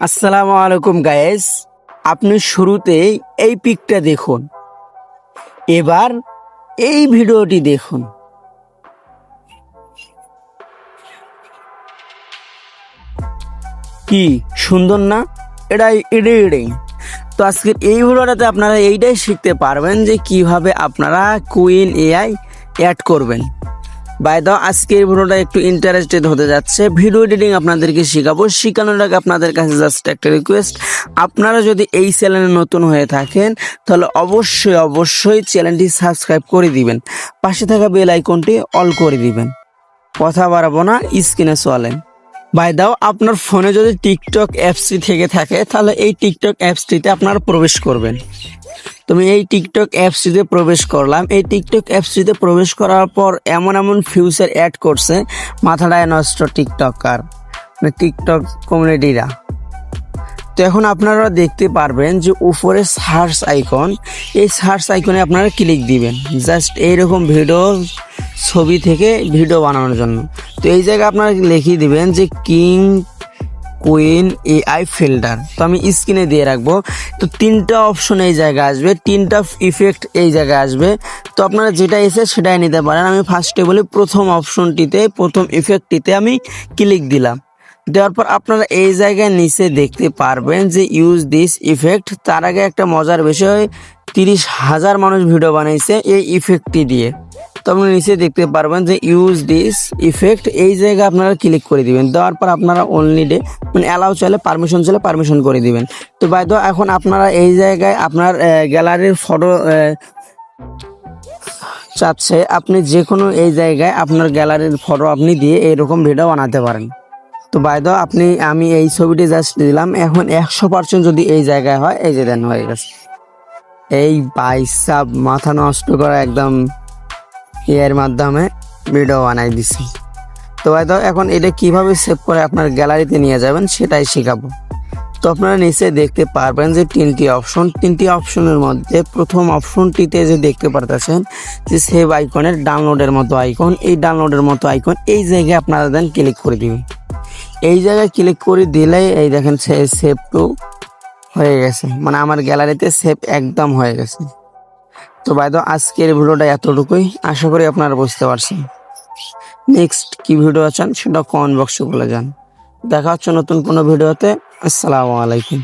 আসসালামু আলাইকুম গায়েস আপনি শুরুতেই এই পিকটা দেখুন। এবার এই ভিডিওটি দেখুন। কি সুন্দর না? এটাই এড়ে এড়ে। তো আজকের এই ভিডিওটাতে আপনারা এইটাই শিখতে পারবেন যে কীভাবে আপনারা কুইন এআই অ্যাড করবেন। বাই দাও আজকের ভিডিওটা একটু ইন্টারেস্টেড হতে যাচ্ছে। ভিডিও এডিটিং আপনাদেরকে শেখাবো। শেখানোর আগে আপনাদের কাছে জাস্ট একটা রিকোয়েস্ট আপনারা যদি এই চ্যানেলে নতুন হয়ে থাকেন, তাহলে অবশ্যই অবশ্যই চ্যানেলটি সাবস্ক্রাইব করে দিবেন। পাশে থাকা বেল আইকনটি অল করে দিবেন। কথা বাড়াবো না স্ক্রিনে চলেন। বাই দাও আপনার ফোনে যদি টিকটক অ্যাপসটি থেকে থাকে, তাহলে এই টিকটক অ্যাপসটিতে আপনারা প্রবেশ করবেন। তুমি এই টিকটক অ্যাপসটিতে প্রবেশ করলাম। এই টিকটক অ্যাপসটিতে প্রবেশ করার পর এমন এমন ফিউচার অ্যাড করছে, মাথাটায় নষ্ট টিকটকার মানে টিকটক কমিউনিটিরা তো এখন আপনারা দেখতে পারবেন যে উপরে সার্চ আইকন এই সার্চ আইকনে আপনারা ক্লিক দিবেন। জাস্ট এইরকম ভিডিও ছবি থেকে ভিডিও বানানোর জন্য। তো এই জায়গায় আপনারা লিখিয়ে দিবেন যে কিং কুইন এআই ফিল্টার তো আমি স্ক্রিনে দিয়ে রাখব। তো তিনটা অপশন এই জায়গায় আসবে। তিনটা ইফেক্ট এই জায়গায় আসবে। তো আপনারা যেটা এসে সেটাই নিতে পারেন। আমি ফার্স্টে বলি প্রথম অপশনটিতে প্রথম ইফেক্টটিতে আমি ক্লিক দিলাম। দেওয়ার পর আপনারা এই জায়গায় নিচে দেখতে পারবেন যে ইউজ দিস ইফেক্ট তার আগে একটা মজার বিষয়, তিরিশ হাজার মানুষ ভিডিও বানাইছে এই ইফেক্টটি দিয়ে। তো আপনি নিচে দেখতে পারবেন যে ইউজ দিস ইফেক্ট এই জায়গায় আপনারা ক্লিক করে দিবেন। দেওয়ার পর আপনারা অনলি ডে মানে অ্যালাউ চাইলে পারমিশন চাইলে পারমিশন করে দিবেন। তো বাই এখন আপনারা এই জায়গায় আপনার গ্যালারির ফটো চাচ্ছে। আপনি যে কোনো এই জায়গায় আপনার গ্যালারির ফটো আপনি দিয়ে এরকম ভিডিও বানাতে পারেন। তো বাই দ্য আপনি, আমি এই ছবিটি জাস্ট দিলাম। এখন একশো পার্সেন্ট যদি এই জায়গায় হয়, এই যে দেন হয়ে গেছে। এই বাইসাব মাথা নষ্ট করা একদম এর মাধ্যমে ভিডিও বানাই দিছি। তো ভাই, তো এখন এটা কীভাবে সেভ করে আপনার গ্যালারিতে নিয়ে যাবেন সেটাই শেখাবো। তো আপনারা নিচে দেখতে পারবেন যে তিনটি অপশন তিনটি অপশনের মধ্যে প্রথম অপশনটিতে যে দেখতে পারতেছেন যে সেভ আইকনের ডাউনলোডের মতো আইকন এই ডাউনলোডের মতো আইকন এই জায়গায় আপনারা দেন ক্লিক করে দিবেন। এই জায়গায় ক্লিক করে দিলেই এই দেখেন সেভ টু হয়ে গেছে। মানে আমার গ্যালারিতে সেভ একদম হয়ে গেছে। তো বাইদ, আজকের ভিডিওটা এতটুকুই। আশা করি আপনারা বুঝতে পারছেন। নেক্সট কি ভিডিও আছেন, সেটা কমেন্ট বক্সে বলে যান। দেখা হচ্ছে নতুন কোনো ভিডিওতে। আসসালামু আলাইকুম।